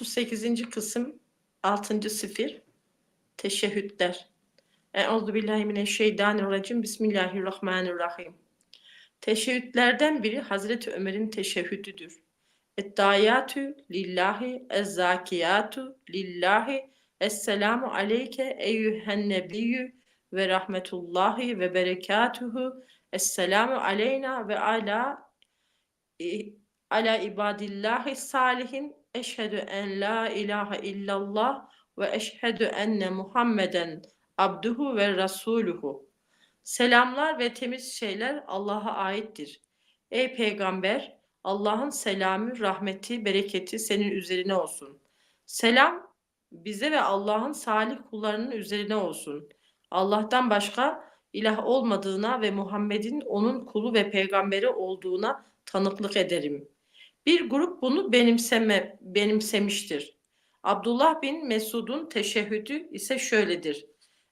38. kısım 6. sifir Teşehhüdler Euzu billahi mineşşeytanirracim Bismillahirrahmanirrahim Teşehhüdlerden biri Hazreti Ömer'in teşehhüdüdür. Ettayatü lillahi ezzakiyatu lillahi Esselamu aleyke eyyühen nebiyyü ve rahmetullahi ve berekatuhu Esselamu aleyna ve ala ala ibadillahi salihin eşhedü en la ilahe illallah ve eşhedü enne Muhammeden abduhu ve rasuluhu. Selamlar ve temiz şeyler Allah'a aittir. Ey peygamber, Allah'ın selamı, rahmeti, bereketi senin üzerine olsun. Selam bize ve Allah'ın salih kullarının üzerine olsun. Allah'tan başka ilah olmadığına ve Muhammed'in onun kulu ve peygamberi olduğuna tanıklık ederim. Bir grup bunu benimseme, benimsemiştir. Abdullah bin Mesud'un teşehhüdü ise şöyledir.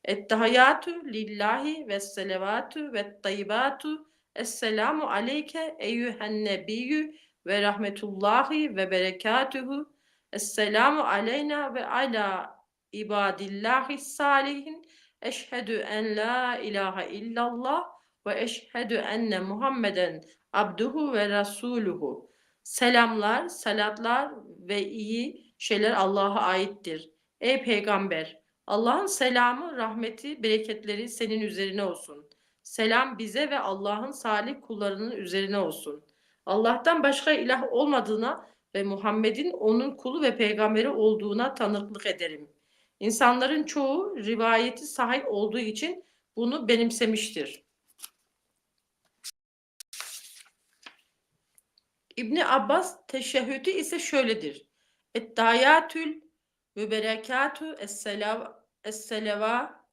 Ettehiyatü lillahi ve selavatü ve tayyibatu Esselamu aleyke eyyühen nebiyyü ve rahmetullahi ve berekatuhu Esselamu aleyna ve ala ibadillahi salihin Eşhedü en la ilahe illallah ve eşhedü enne Muhammeden abduhu ve rasuluhu. Selamlar, salatlar ve iyi şeyler Allah'a aittir. Ey peygamber, Allah'ın selamı, rahmeti, bereketleri senin üzerine olsun. Selam bize ve Allah'ın salih kullarının üzerine olsun. Allah'tan başka ilah olmadığına ve Muhammed'in onun kulu ve peygamberi olduğuna tanıklık ederim. İnsanların çoğu rivayeti sahih olduğu için bunu benimsemiştir. İbni Abbas teşehhüdü ise şöyledir. Ettayatül müberekatü esseleva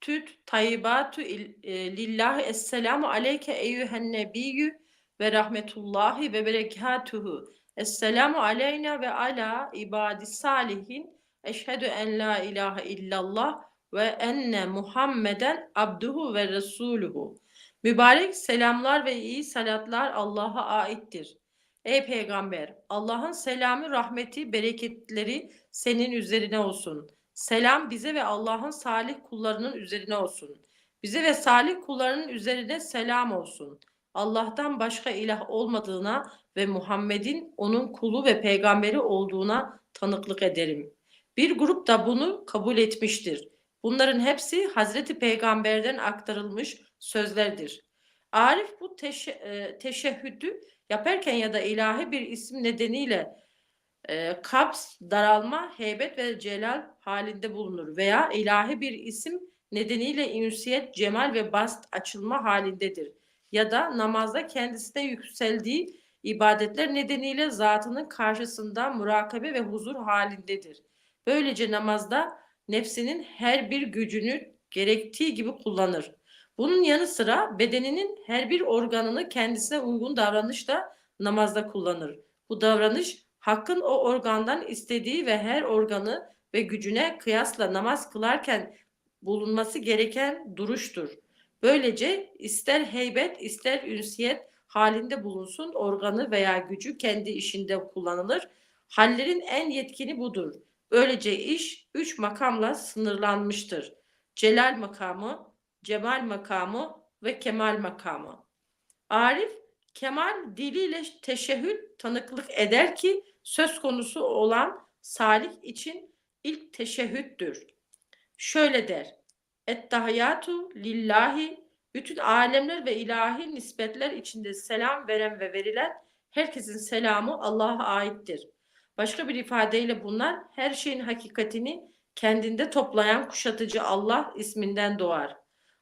tüt tayyibatu e, lillahi esselamu aleyke eyyühen nebiyyü ve rahmetullahi ve berekatuhu. Esselamu aleyna ve ala ibadi salihin. Eşhedü en la ilahe illallah ve enne Muhammeden abduhu ve resuluhu. Mübarek selamlar ve iyi salatlar Allah'a aittir. Ey peygamber, Allah'ın selamı, rahmeti, bereketleri senin üzerine olsun. Selam bize ve Allah'ın salih kullarının üzerine olsun. Bize ve salih kullarının üzerine selam olsun. Allah'tan başka ilah olmadığına ve Muhammed'in onun kulu ve peygamberi olduğuna tanıklık ederim. Bir grup da bunu kabul etmiştir. Bunların hepsi Hazreti Peygamber'den aktarılmış sözlerdir. Arif bu teşe, e, teşehhüdü yaparken ya da ilahi bir isim nedeniyle e, kaps, daralma, heybet ve celal halinde bulunur veya ilahi bir isim nedeniyle ünsiyet, cemal ve bast açılma halindedir. Ya da namazda kendisine yükseldiği ibadetler nedeniyle zatının karşısında murakabe ve huzur halindedir. Böylece namazda nefsinin her bir gücünü gerektiği gibi kullanır. Bunun yanı sıra bedeninin her bir organını kendisine uygun davranışla namazda kullanır. Bu davranış hakkın o organdan istediği ve her organı ve gücüne kıyasla namaz kılarken bulunması gereken duruştur. Böylece ister heybet ister ünsiyet halinde bulunsun organı veya gücü kendi işinde kullanılır. Hallerin en yetkini budur. Böylece iş üç makamla sınırlanmıştır. Celal makamı, cemal makamı ve kemal makamı. Arif kemal diliyle teşehhüd tanıklık eder ki söz konusu olan salih için ilk teşehhüddür. Şöyle der. Ettahiyatu lillahi bütün alemler ve ilahi nispetler içinde selam veren ve verilen herkesin selamı Allah'a aittir. Başka bir ifadeyle bunlar her şeyin hakikatini kendinde toplayan kuşatıcı Allah isminden doğar.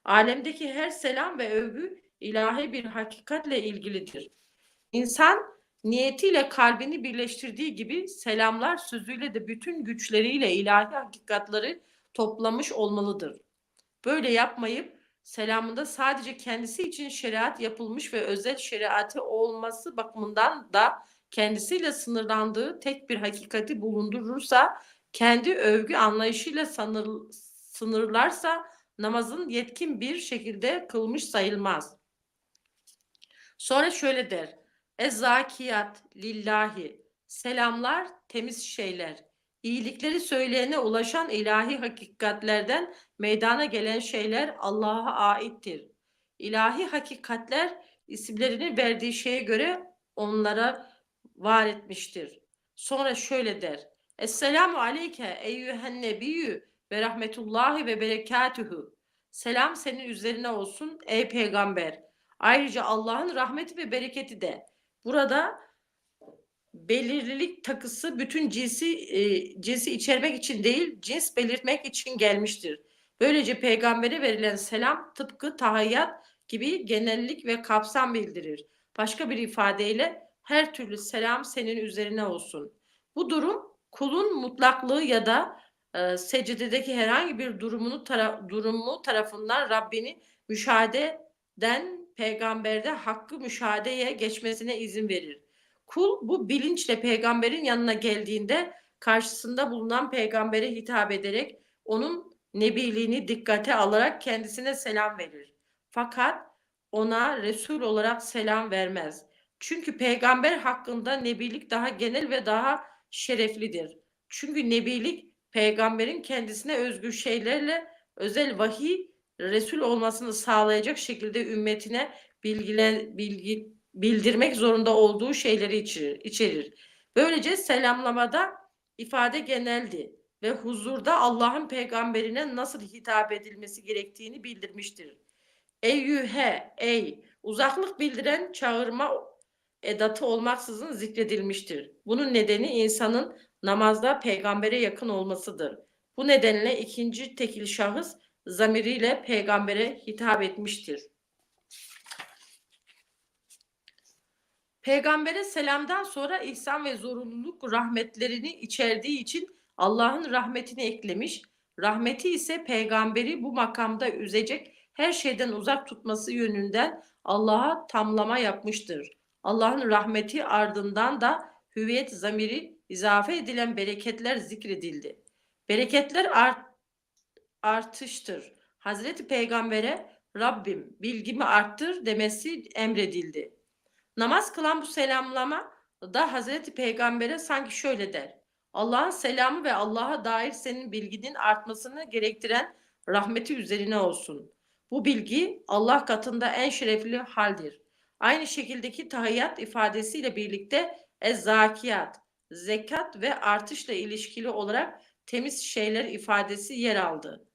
Alemdeki her selam ve övgü ilahi bir hakikatle ilgilidir. İnsan niyetiyle kalbini birleştirdiği gibi selamlar sözüyle de bütün güçleriyle ilahi hakikatları toplamış olmalıdır. Böyle yapmayıp selamında sadece kendisi için şeriat yapılmış ve özel şeriatı olması bakımından da kendisiyle sınırlandığı tek bir hakikati bulundurursa, kendi övgü anlayışıyla sanır, sınırlarsa namazın yetkin bir şekilde kılmış sayılmaz. Sonra şöyle der. Ezzakiyat lillahi. Selamlar temiz şeyler. İyilikleri söyleyene ulaşan ilahi hakikatlerden meydana gelen şeyler Allah'a aittir. İlahi hakikatler isimlerini verdiği şeye göre onlara var etmiştir. Sonra şöyle der. Esselamu aleyke eyyühen nebiyyü ve rahmetullahi ve berekatühü. Selam senin üzerine olsun ey peygamber. Ayrıca Allah'ın rahmeti ve bereketi de. Burada belirlilik takısı bütün cinsi e, cinsi içermek için değil, cins belirtmek için gelmiştir. Böylece peygambere verilen selam tıpkı tahayyat gibi genellik ve kapsam bildirir. Başka bir ifadeyle her türlü selam senin üzerine olsun. Bu durum kulun mutlaklığı ya da e, secdedeki herhangi bir durumunu tara durumu tarafından Rabbini müşahededen peygamberde hakkı müşahedeye geçmesine izin verir. Kul bu bilinçle peygamberin yanına geldiğinde karşısında bulunan peygambere hitap ederek onun nebiliğini dikkate alarak kendisine selam verir. Fakat ona Resul olarak selam vermez. Çünkü peygamber hakkında nebilik daha genel ve daha şereflidir. Çünkü nebilik peygamberin kendisine özgü şeylerle özel vahiy Resul olmasını sağlayacak şekilde ümmetine bilgiler, bilgi, bildirmek zorunda olduğu şeyleri içerir. içerir. Böylece selamlamada ifade geneldi ve huzurda Allah'ın peygamberine nasıl hitap edilmesi gerektiğini bildirmiştir. Eyyühe, ey, uzaklık bildiren çağırma edatı olmaksızın zikredilmiştir. Bunun nedeni insanın namazda peygambere yakın olmasıdır. Bu nedenle ikinci tekil şahıs zamiriyle peygambere hitap etmiştir. Peygambere selamdan sonra ihsan ve zorunluluk rahmetlerini içerdiği için Allah'ın rahmetini eklemiş. Rahmeti ise peygamberi bu makamda üzecek her şeyden uzak tutması yönünden Allah'a tamlama yapmıştır. Allah'ın rahmeti ardından da hüviyet zamiri izafe edilen bereketler zikredildi. Bereketler art, artıştır. Hazreti Peygamber'e Rabbim bilgimi arttır demesi emredildi. Namaz kılan bu selamlama da Hazreti Peygamber'e sanki şöyle der. Allah'ın selamı ve Allah'a dair senin bilginin artmasını gerektiren rahmeti üzerine olsun. Bu bilgi Allah katında en şerefli haldir. Aynı şekildeki tahiyyat ifadesiyle birlikte ezzakiyat, zekat ve artışla ilişkili olarak temiz şeyler ifadesi yer aldı.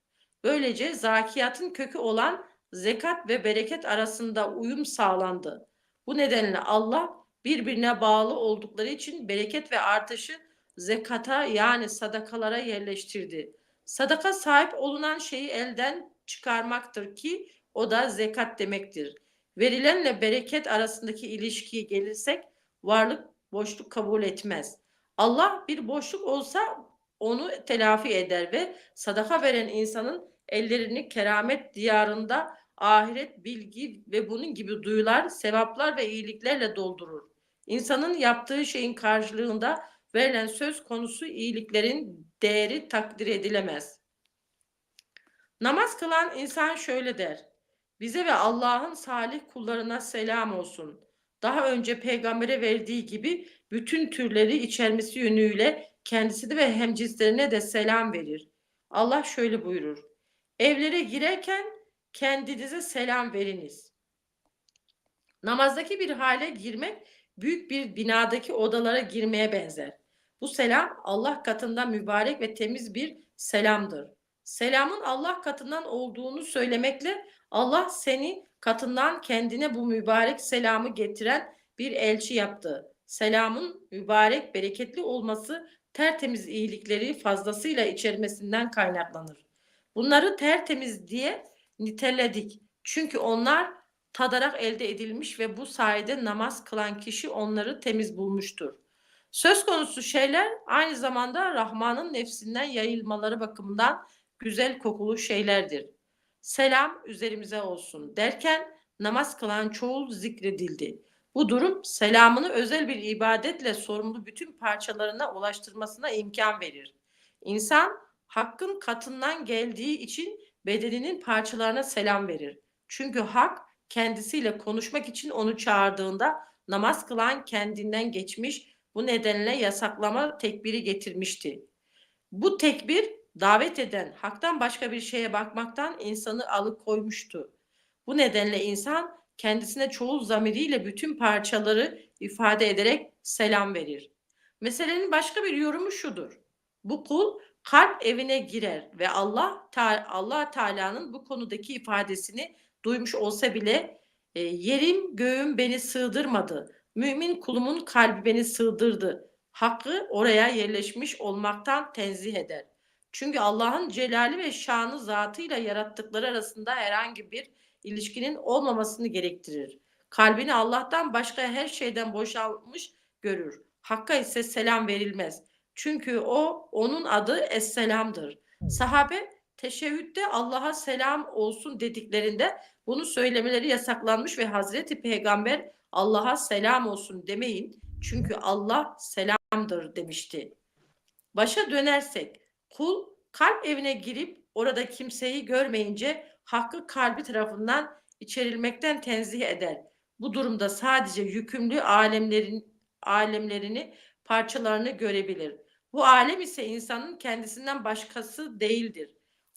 Böylece zakiyatın kökü olan zekat ve bereket arasında uyum sağlandı. Bu nedenle Allah birbirine bağlı oldukları için bereket ve artışı zekata yani sadakalara yerleştirdi. Sadaka sahip olunan şeyi elden çıkarmaktır ki o da zekat demektir. Verilenle bereket arasındaki ilişkiye gelirsek varlık boşluk kabul etmez. Allah bir boşluk olsa onu telafi eder ve sadaka veren insanın ellerini keramet diyarında ahiret, bilgi ve bunun gibi duyular, sevaplar ve iyiliklerle doldurur. İnsanın yaptığı şeyin karşılığında verilen söz konusu iyiliklerin değeri takdir edilemez. Namaz kılan insan şöyle der. Bize ve Allah'ın salih kullarına selam olsun. Daha önce peygambere verdiği gibi bütün türleri içermesi yönüyle kendisine ve hemcinslerine de selam verir. Allah şöyle buyurur. Evlere girerken kendinize selam veriniz. Namazdaki bir hale girmek büyük bir binadaki odalara girmeye benzer. Bu selam Allah katından mübarek ve temiz bir selamdır. Selamın Allah katından olduğunu söylemekle Allah seni katından kendine bu mübarek selamı getiren bir elçi yaptı. Selamın mübarek, bereketli olması tertemiz iyilikleri fazlasıyla içermesinden kaynaklanır. Bunları tertemiz diye niteledik. Çünkü onlar tadarak elde edilmiş ve bu sayede namaz kılan kişi onları temiz bulmuştur. Söz konusu şeyler aynı zamanda Rahman'ın nefsinden yayılmaları bakımından güzel kokulu şeylerdir. Selam üzerimize olsun derken namaz kılan çoğul zikredildi. Bu durum selamını özel bir ibadetle sorumlu bütün parçalarına ulaştırmasına imkan verir. İnsan hakkın katından geldiği için bedeninin parçalarına selam verir. Çünkü hak kendisiyle konuşmak için onu çağırdığında namaz kılan kendinden geçmiş Bu nedenle yasaklama tekbiri getirmişti. Bu tekbir davet eden haktan başka bir şeye bakmaktan insanı alıkoymuştu. Bu nedenle insan kendisine çoğul zamiriyle bütün parçaları ifade ederek selam verir. Meselenin başka bir yorumu şudur. Bu kul kalp evine girer ve Allah Allah Teala'nın bu konudaki ifadesini duymuş olsa bile e, yerim göğüm beni sığdırmadı. Mümin kulumun kalbi beni sığdırdı. Hakkı oraya yerleşmiş olmaktan tenzih eder. Çünkü Allah'ın celali ve şanı zatıyla yarattıkları arasında herhangi bir ilişkinin olmamasını gerektirir. Kalbini Allah'tan başka her şeyden boşalmış görür. Hakka ise selam verilmez. Çünkü o onun adı Esselam'dır. Sahabe teşehhütte Allah'a selam olsun dediklerinde bunu söylemeleri yasaklanmış ve Hazreti Peygamber Allah'a selam olsun demeyin. Çünkü Allah selamdır demişti. Başa dönersek kul kalp evine girip orada kimseyi görmeyince hakkı kalbi tarafından içerilmekten tenzih eder. Bu durumda sadece yükümlü alemlerin alemlerini parçalarını görebilir. Bu alem ise insanın kendisinden başkası değildir.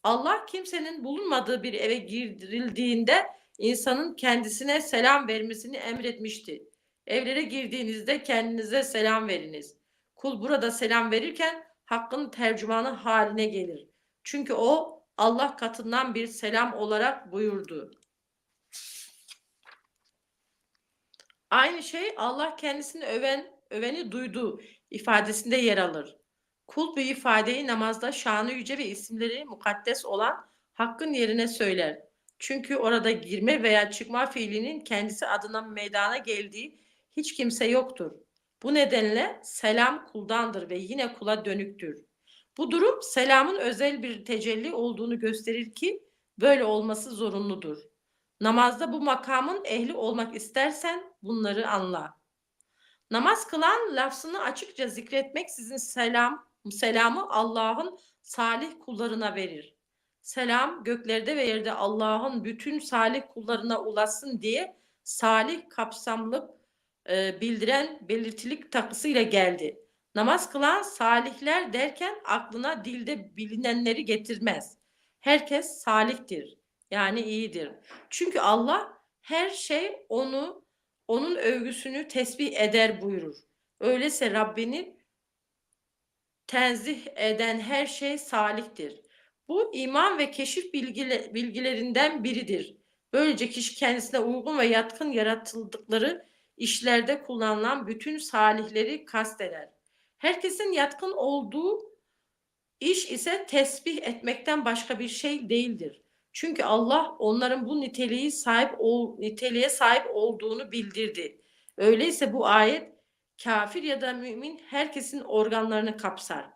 Allah kimsenin bulunmadığı bir eve girildiğinde insanın kendisine selam vermesini emretmişti. Evlere girdiğinizde kendinize selam veriniz. Kul burada selam verirken hakkın tercümanı haline gelir. Çünkü o Allah katından bir selam olarak buyurdu. Aynı şey Allah kendisini öven, öveni duydu ifadesinde yer alır. Kul bu ifadeyi namazda şanı yüce ve isimleri mukaddes olan hakkın yerine söyler. Çünkü orada girme veya çıkma fiilinin kendisi adına meydana geldiği hiç kimse yoktur. Bu nedenle selam kuldandır ve yine kula dönüktür. Bu durum selamın özel bir tecelli olduğunu gösterir ki böyle olması zorunludur. Namazda bu makamın ehli olmak istersen bunları anla. Namaz kılan lafzını açıkça zikretmek sizin selam, selamı Allah'ın salih kullarına verir. Selam göklerde ve yerde Allah'ın bütün salih kullarına ulaşsın diye salih kapsamlı e, bildiren belirtilik takısıyla geldi. Namaz kılan salihler derken aklına dilde bilinenleri getirmez. Herkes salihtir. Yani iyidir. Çünkü Allah her şey onu onun övgüsünü tesbih eder buyurur. Öyleyse Rabbini tenzih eden her şey salihtir. Bu iman ve keşif bilgilerinden biridir. Böylece kişi kendisine uygun ve yatkın yaratıldıkları işlerde kullanılan bütün salihleri kasteder. Herkesin yatkın olduğu iş ise tesbih etmekten başka bir şey değildir. Çünkü Allah onların bu niteliği sahip ol, niteliğe sahip olduğunu bildirdi. Öyleyse bu ayet kafir ya da mümin herkesin organlarını kapsar.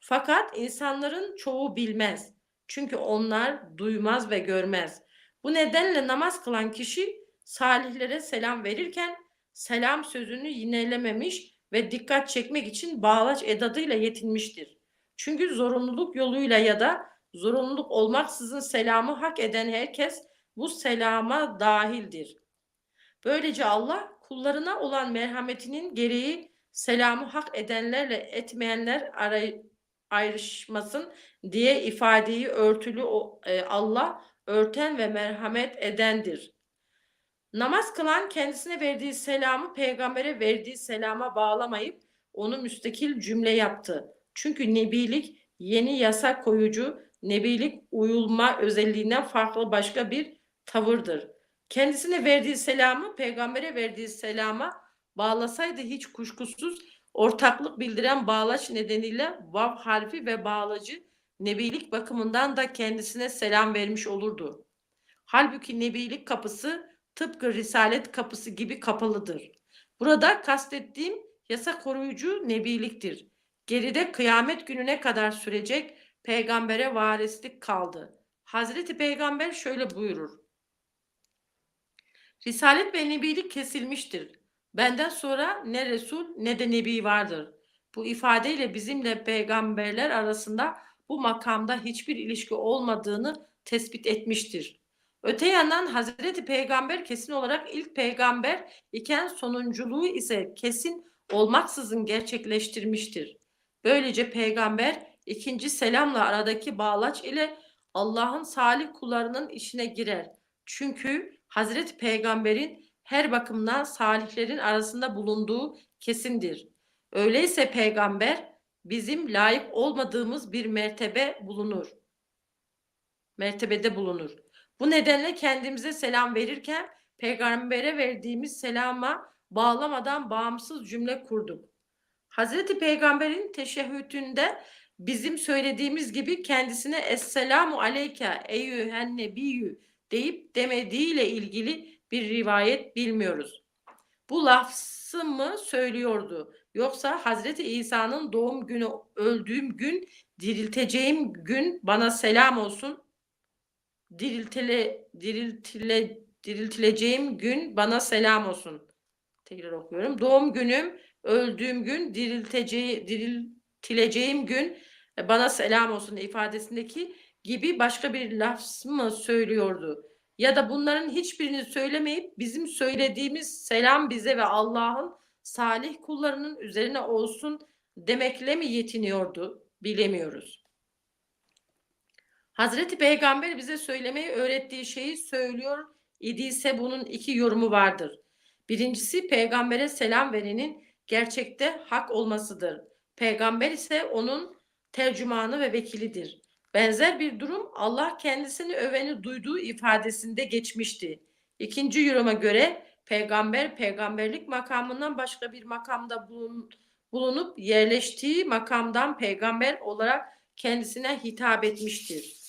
Fakat insanların çoğu bilmez. Çünkü onlar duymaz ve görmez. Bu nedenle namaz kılan kişi salihlere selam verirken selam sözünü yinelememiş ve dikkat çekmek için bağlaç edadıyla yetinmiştir. Çünkü zorunluluk yoluyla ya da zorunluluk olmaksızın selamı hak eden herkes bu selama dahildir. Böylece Allah kullarına olan merhametinin gereği selamı hak edenlerle etmeyenler aray ayrışmasın diye ifadeyi örtülü e, Allah örten ve merhamet edendir. Namaz kılan kendisine verdiği selamı peygambere verdiği selama bağlamayıp onu müstakil cümle yaptı. Çünkü nebilik yeni yasa koyucu, nebilik uyulma özelliğinden farklı başka bir tavırdır. Kendisine verdiği selamı peygambere verdiği selama bağlasaydı hiç kuşkusuz ortaklık bildiren bağlaç nedeniyle vav harfi ve bağlacı nebilik bakımından da kendisine selam vermiş olurdu. Halbuki nebilik kapısı tıpkı risalet kapısı gibi kapalıdır. Burada kastettiğim yasa koruyucu nebiliktir. Geride kıyamet gününe kadar sürecek peygambere varislik kaldı. Hazreti Peygamber şöyle buyurur. Risalet ve nebilik kesilmiştir. Benden sonra ne Resul ne de Nebi vardır. Bu ifadeyle bizimle peygamberler arasında bu makamda hiçbir ilişki olmadığını tespit etmiştir. Öte yandan Hazreti Peygamber kesin olarak ilk peygamber iken sonunculuğu ise kesin olmaksızın gerçekleştirmiştir. Böylece peygamber ikinci selamla aradaki bağlaç ile Allah'ın salih kullarının işine girer. Çünkü Hazreti Peygamber'in her bakımdan salihlerin arasında bulunduğu kesindir. Öyleyse peygamber bizim layık olmadığımız bir mertebe bulunur. Mertebede bulunur. Bu nedenle kendimize selam verirken peygambere verdiğimiz selama bağlamadan bağımsız cümle kurduk. Hazreti Peygamber'in teşehhütünde bizim söylediğimiz gibi kendisine Esselamu aleyke eyyühen nebiyyü deyip demediğiyle ilgili bir rivayet bilmiyoruz. Bu lafzı mı söylüyordu? Yoksa Hazreti İsa'nın doğum günü öldüğüm gün dirilteceğim gün bana selam olsun. Diriltile, diriltile, diriltileceğim gün bana selam olsun. Tekrar okuyorum. Doğum günüm, öldüğüm gün, dirilteceği, diriltileceğim gün e, bana selam olsun ifadesindeki gibi başka bir laf mı söylüyordu? Ya da bunların hiçbirini söylemeyip bizim söylediğimiz selam bize ve Allah'ın salih kullarının üzerine olsun demekle mi yetiniyordu? Bilemiyoruz. Hazreti Peygamber bize söylemeyi öğrettiği şeyi söylüyor idiyse bunun iki yorumu vardır. Birincisi peygambere selam verenin gerçekte hak olmasıdır. Peygamber ise onun tercümanı ve vekilidir. Benzer bir durum Allah kendisini öveni duyduğu ifadesinde geçmişti. İkinci yoruma göre peygamber peygamberlik makamından başka bir makamda bulun, bulunup yerleştiği makamdan peygamber olarak kendisine hitap etmiştir.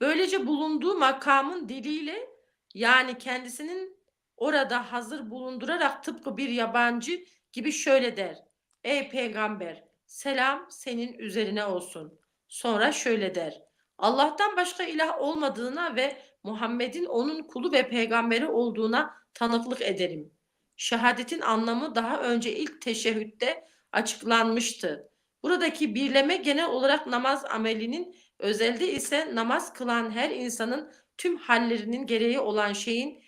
Böylece bulunduğu makamın diliyle yani kendisinin orada hazır bulundurarak tıpkı bir yabancı gibi şöyle der. Ey peygamber selam senin üzerine olsun. Sonra şöyle der. Allah'tan başka ilah olmadığına ve Muhammed'in onun kulu ve peygamberi olduğuna tanıklık ederim. Şehadetin anlamı daha önce ilk teşehhütte açıklanmıştı. Buradaki birleme genel olarak namaz amelinin, özelde ise namaz kılan her insanın tüm hallerinin gereği olan şeyin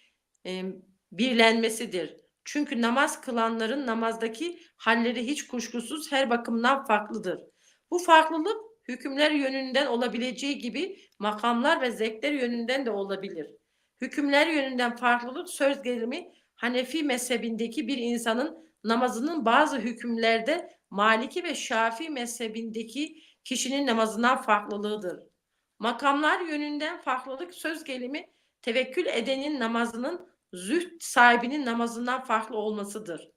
e, birlenmesidir. Çünkü namaz kılanların namazdaki halleri hiç kuşkusuz her bakımdan farklıdır. Bu farklılık hükümler yönünden olabileceği gibi makamlar ve zevkler yönünden de olabilir. Hükümler yönünden farklılık söz gelimi Hanefi mezhebindeki bir insanın namazının bazı hükümlerde Maliki ve Şafi mezhebindeki kişinin namazından farklılığıdır. Makamlar yönünden farklılık söz gelimi tevekkül edenin namazının züht sahibinin namazından farklı olmasıdır.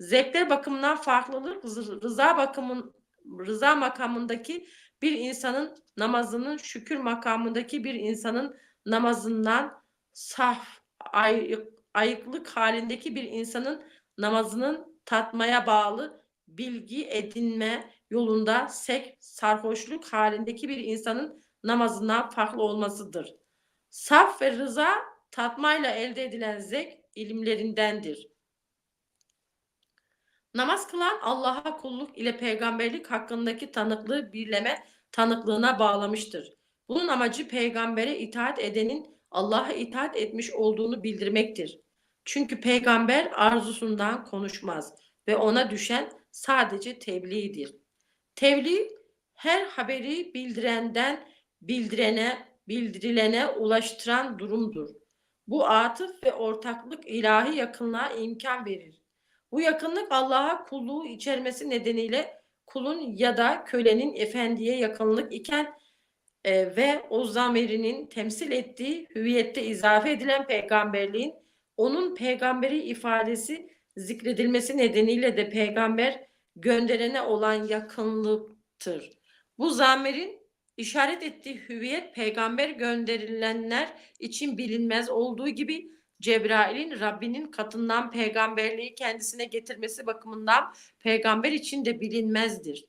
Zevkler bakımından farklılık rıza bakımın rıza makamındaki bir insanın namazının şükür makamındaki bir insanın namazından saf ayık, ayıklık halindeki bir insanın namazının tatmaya bağlı bilgi edinme yolunda sek sarhoşluk halindeki bir insanın namazından farklı olmasıdır. Saf ve rıza tatmayla elde edilen zevk ilimlerindendir. Namaz kılan Allah'a kulluk ile peygamberlik hakkındaki tanıklığı birleme tanıklığına bağlamıştır. Bunun amacı peygambere itaat edenin Allah'a itaat etmiş olduğunu bildirmektir. Çünkü peygamber arzusundan konuşmaz ve ona düşen sadece tebliğdir. Tebliğ her haberi bildirenden bildirene, bildirilene ulaştıran durumdur. Bu atıf ve ortaklık ilahi yakınlığa imkan verir. Bu yakınlık Allah'a kulluğu içermesi nedeniyle kulun ya da kölenin efendiye yakınlık iken e, ve o zamirinin temsil ettiği hüviyette izafe edilen peygamberliğin onun peygamberi ifadesi zikredilmesi nedeniyle de peygamber gönderene olan yakınlıktır. Bu zamirin işaret ettiği hüviyet peygamber gönderilenler için bilinmez olduğu gibi Cebrail'in Rabbinin katından peygamberliği kendisine getirmesi bakımından peygamber için de bilinmezdir.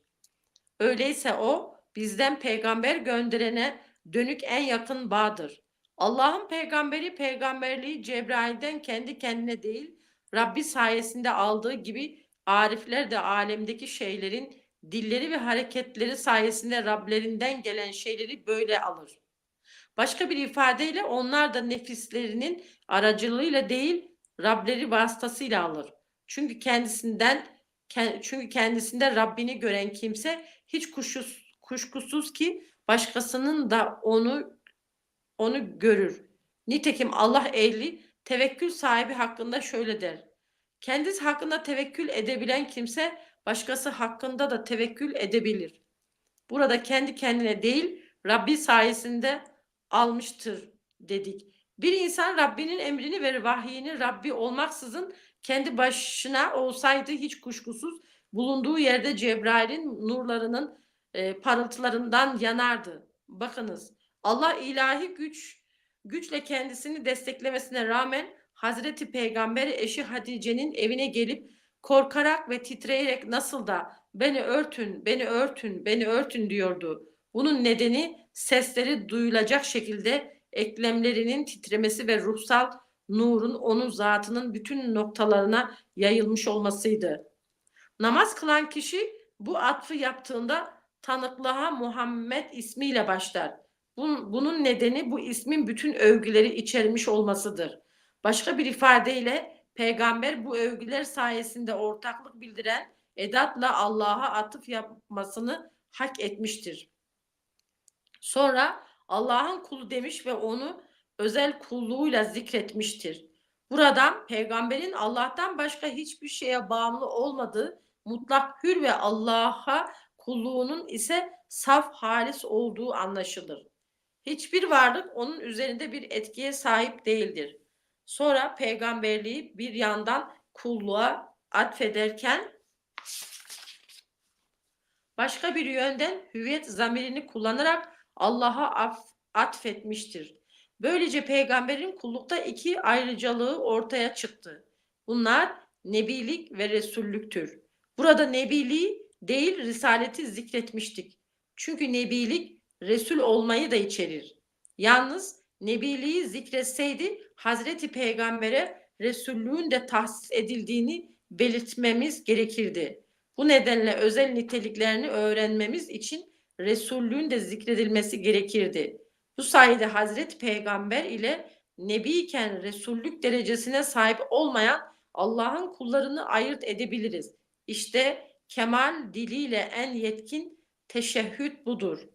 Öyleyse o bizden peygamber gönderene dönük en yakın bağdır. Allah'ın peygamberi peygamberliği Cebrail'den kendi kendine değil, Rabbi sayesinde aldığı gibi arifler de alemdeki şeylerin dilleri ve hareketleri sayesinde Rablerinden gelen şeyleri böyle alır. Başka bir ifadeyle onlar da nefislerinin aracılığıyla değil Rableri vasıtasıyla alır. Çünkü kendisinden çünkü kendisinde Rabbini gören kimse hiç kuşkusuz, kuşkusuz ki başkasının da onu onu görür. Nitekim Allah ehli tevekkül sahibi hakkında şöyle der. Kendisi hakkında tevekkül edebilen kimse başkası hakkında da tevekkül edebilir. Burada kendi kendine değil Rabbi sayesinde almıştır dedik. Bir insan Rabbinin emrini ve vahyini Rabbi olmaksızın kendi başına olsaydı hiç kuşkusuz bulunduğu yerde Cebrail'in nurlarının e, parıltılarından yanardı. Bakınız Allah ilahi güç güçle kendisini desteklemesine rağmen Hazreti Peygamber eşi Hatice'nin evine gelip korkarak ve titreyerek nasıl da beni örtün, beni örtün, beni örtün diyordu. Bunun nedeni sesleri duyulacak şekilde eklemlerinin titremesi ve ruhsal nurun onun zatının bütün noktalarına yayılmış olmasıydı. Namaz kılan kişi bu atfı yaptığında tanıklığa Muhammed ismiyle başlar. Bunun nedeni bu ismin bütün övgüleri içermiş olmasıdır. Başka bir ifadeyle peygamber bu övgüler sayesinde ortaklık bildiren edatla Allah'a atıf yapmasını hak etmiştir. Sonra Allah'ın kulu demiş ve onu özel kulluğuyla zikretmiştir. Buradan peygamberin Allah'tan başka hiçbir şeye bağımlı olmadığı, mutlak hür ve Allah'a kulluğunun ise saf halis olduğu anlaşılır. Hiçbir varlık onun üzerinde bir etkiye sahip değildir. Sonra peygamberliği bir yandan kulluğa atfederken başka bir yönden hüviyet zamirini kullanarak Allah'a atfetmiştir. Böylece peygamberin kullukta iki ayrıcalığı ortaya çıktı. Bunlar nebilik ve resullüktür. Burada nebiliği değil risaleti zikretmiştik. Çünkü nebilik resul olmayı da içerir. Yalnız nebiliği zikretseydi Hazreti Peygamber'e Resullüğün de tahsis edildiğini belirtmemiz gerekirdi. Bu nedenle özel niteliklerini öğrenmemiz için Resullüğün de zikredilmesi gerekirdi. Bu sayede Hazreti Peygamber ile Nebi iken Resullük derecesine sahip olmayan Allah'ın kullarını ayırt edebiliriz. İşte kemal diliyle en yetkin teşehhüd budur.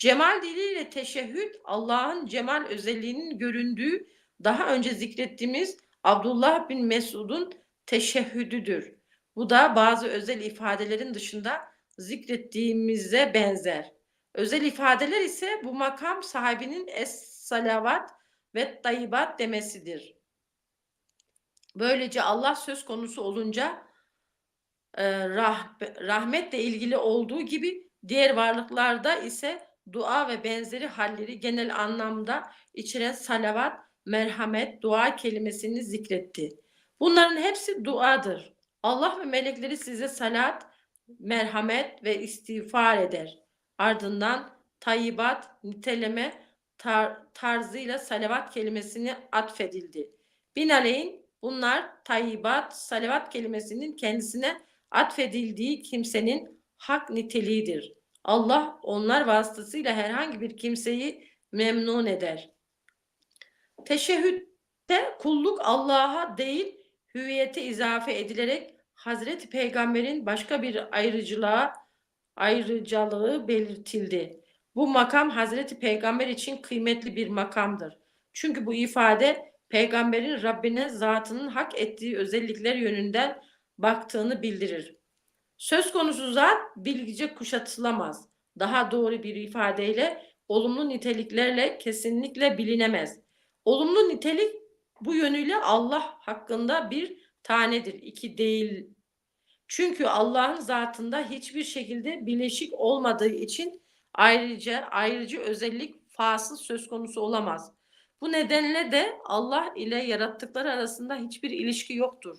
Cemal diliyle teşehhüd Allah'ın cemal özelliğinin göründüğü daha önce zikrettiğimiz Abdullah bin Mesud'un teşehhüdüdür. Bu da bazı özel ifadelerin dışında zikrettiğimize benzer. Özel ifadeler ise bu makam sahibinin es salavat ve tayyibat demesidir. Böylece Allah söz konusu olunca e, rah, rahmetle ilgili olduğu gibi diğer varlıklarda ise dua ve benzeri halleri genel anlamda içeren salavat, merhamet, dua kelimesini zikretti. Bunların hepsi duadır. Allah ve melekleri size salat, merhamet ve istiğfar eder. Ardından tayyibat, niteleme tar tarzıyla salavat kelimesini atfedildi. Binaenaleyh bunlar tayyibat, salavat kelimesinin kendisine atfedildiği kimsenin hak niteliğidir. Allah onlar vasıtasıyla herhangi bir kimseyi memnun eder. Teşehhütte kulluk Allah'a değil hüviyete izafe edilerek Hazreti Peygamber'in başka bir ayrıcılığa ayrıcalığı belirtildi. Bu makam Hazreti Peygamber için kıymetli bir makamdır. Çünkü bu ifade peygamberin Rabbine zatının hak ettiği özellikler yönünden baktığını bildirir. Söz konusu zat bilgice kuşatılamaz. Daha doğru bir ifadeyle olumlu niteliklerle kesinlikle bilinemez. Olumlu nitelik bu yönüyle Allah hakkında bir tanedir, iki değil. Çünkü Allah'ın zatında hiçbir şekilde bileşik olmadığı için ayrıca ayrıcı özellik fasıl söz konusu olamaz. Bu nedenle de Allah ile yarattıkları arasında hiçbir ilişki yoktur.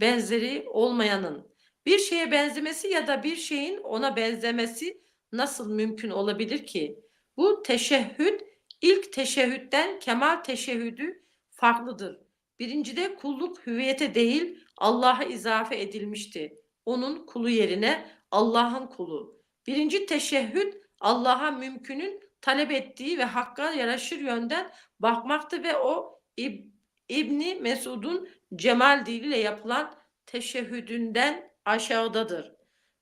Benzeri olmayanın bir şeye benzemesi ya da bir şeyin ona benzemesi nasıl mümkün olabilir ki? Bu teşehhüd ilk teşehhütten kemal teşehhüdü farklıdır. Birincide kulluk hüviyete değil Allah'a izafe edilmişti. Onun kulu yerine Allah'ın kulu. Birinci teşehhüd Allah'a mümkünün talep ettiği ve hakka yaraşır yönden bakmaktı ve o İb İbni Mesud'un cemal diliyle yapılan teşehhüdünden aşağıdadır.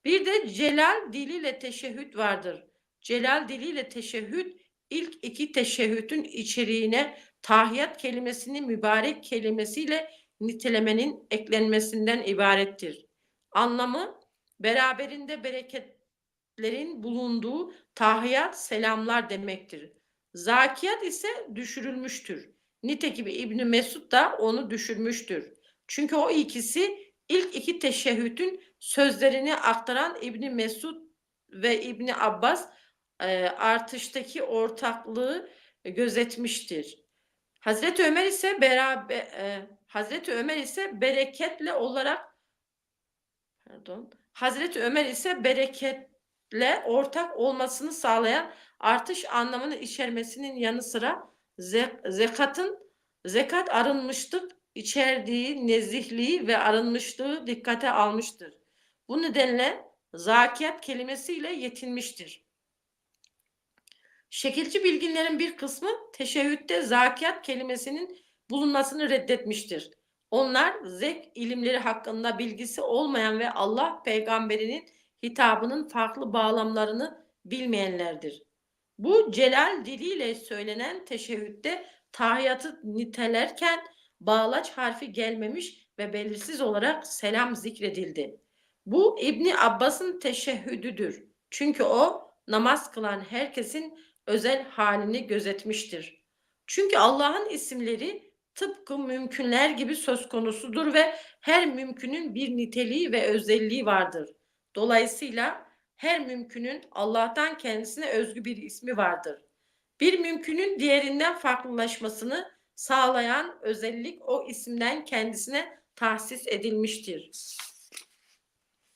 Bir de celal diliyle teşehhüd vardır. Celal diliyle teşehhüd ilk iki teşehhüdün içeriğine tahiyat kelimesini mübarek kelimesiyle nitelemenin eklenmesinden ibarettir. Anlamı beraberinde bereketlerin bulunduğu tahiyat selamlar demektir. Zakiyat ise düşürülmüştür. Nitekim İbni Mesud da onu düşürmüştür. Çünkü o ikisi ilk iki teşehhüdün sözlerini aktaran İbni Mesud ve İbni Abbas e, artıştaki ortaklığı gözetmiştir. Hazreti Ömer ise beraber e, Hazreti Ömer ise bereketle olarak pardon Hazreti Ömer ise bereketle ortak olmasını sağlayan artış anlamını içermesinin yanı sıra zekatın zekat arınmışlık içerdiği nezihliği ve arınmışlığı dikkate almıştır. Bu nedenle zakiyat kelimesiyle yetinmiştir. Şekilci bilginlerin bir kısmı teşehhütte zakiyat kelimesinin bulunmasını reddetmiştir. Onlar zek ilimleri hakkında bilgisi olmayan ve Allah peygamberinin hitabının farklı bağlamlarını bilmeyenlerdir. Bu celal diliyle söylenen teşehhütte tahiyatı nitelerken bağlaç harfi gelmemiş ve belirsiz olarak selam zikredildi. Bu İbni Abbas'ın teşehhüdüdür. Çünkü o namaz kılan herkesin özel halini gözetmiştir. Çünkü Allah'ın isimleri tıpkı mümkünler gibi söz konusudur ve her mümkünün bir niteliği ve özelliği vardır. Dolayısıyla her mümkünün Allah'tan kendisine özgü bir ismi vardır. Bir mümkünün diğerinden farklılaşmasını sağlayan özellik o isimden kendisine tahsis edilmiştir.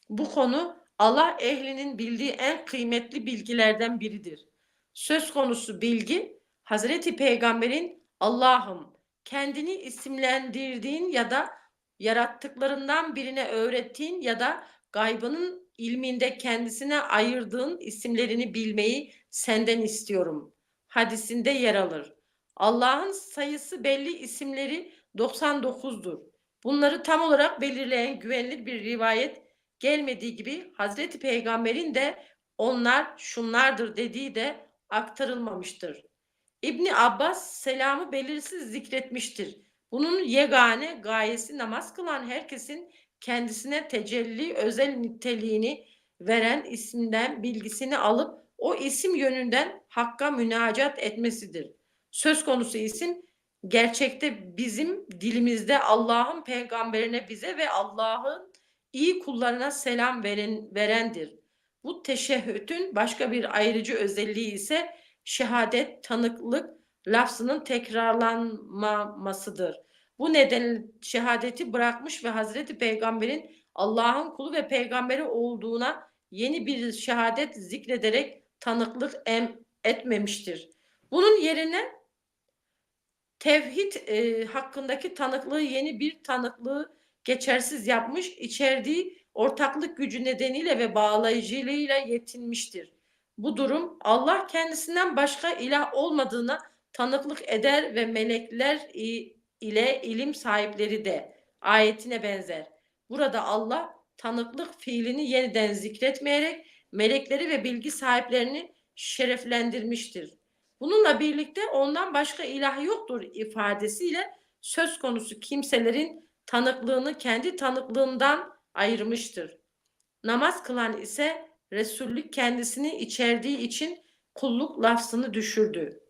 Bu konu Allah ehlinin bildiği en kıymetli bilgilerden biridir. Söz konusu bilgi Hazreti Peygamber'in Allah'ım kendini isimlendirdiğin ya da yarattıklarından birine öğrettiğin ya da gaybının ilminde kendisine ayırdığın isimlerini bilmeyi senden istiyorum. Hadisinde yer alır. Allah'ın sayısı belli isimleri 99'dur. Bunları tam olarak belirleyen güvenilir bir rivayet gelmediği gibi Hazreti Peygamber'in de onlar şunlardır dediği de aktarılmamıştır. İbni Abbas selamı belirsiz zikretmiştir. Bunun yegane gayesi namaz kılan herkesin kendisine tecelli özel niteliğini veren isimden bilgisini alıp o isim yönünden Hakk'a münacat etmesidir. Söz konusu isim gerçekte bizim dilimizde Allah'ın peygamberine bize ve Allah'ın iyi kullarına selam veren, verendir. Bu teşehhütün başka bir ayrıcı özelliği ise şehadet, tanıklık lafzının tekrarlanmamasıdır. Bu nedenle şehadeti bırakmış ve Hazreti Peygamber'in Allah'ın kulu ve peygamberi olduğuna yeni bir şehadet zikrederek tanıklık em etmemiştir. Bunun yerine tevhid e, hakkındaki tanıklığı yeni bir tanıklığı geçersiz yapmış, içerdiği ortaklık gücü nedeniyle ve bağlayıcılığıyla yetinmiştir. Bu durum Allah kendisinden başka ilah olmadığına tanıklık eder ve melekler ile ilim sahipleri de ayetine benzer. Burada Allah tanıklık fiilini yeniden zikretmeyerek melekleri ve bilgi sahiplerini şereflendirmiştir. Bununla birlikte ondan başka ilah yoktur ifadesiyle söz konusu kimselerin tanıklığını kendi tanıklığından ayırmıştır. Namaz kılan ise Resullük kendisini içerdiği için kulluk lafzını düşürdü.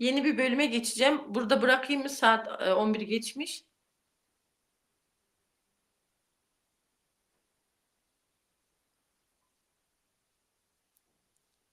Yeni bir bölüme geçeceğim. Burada bırakayım mı? Saat 11 e, geçmiş.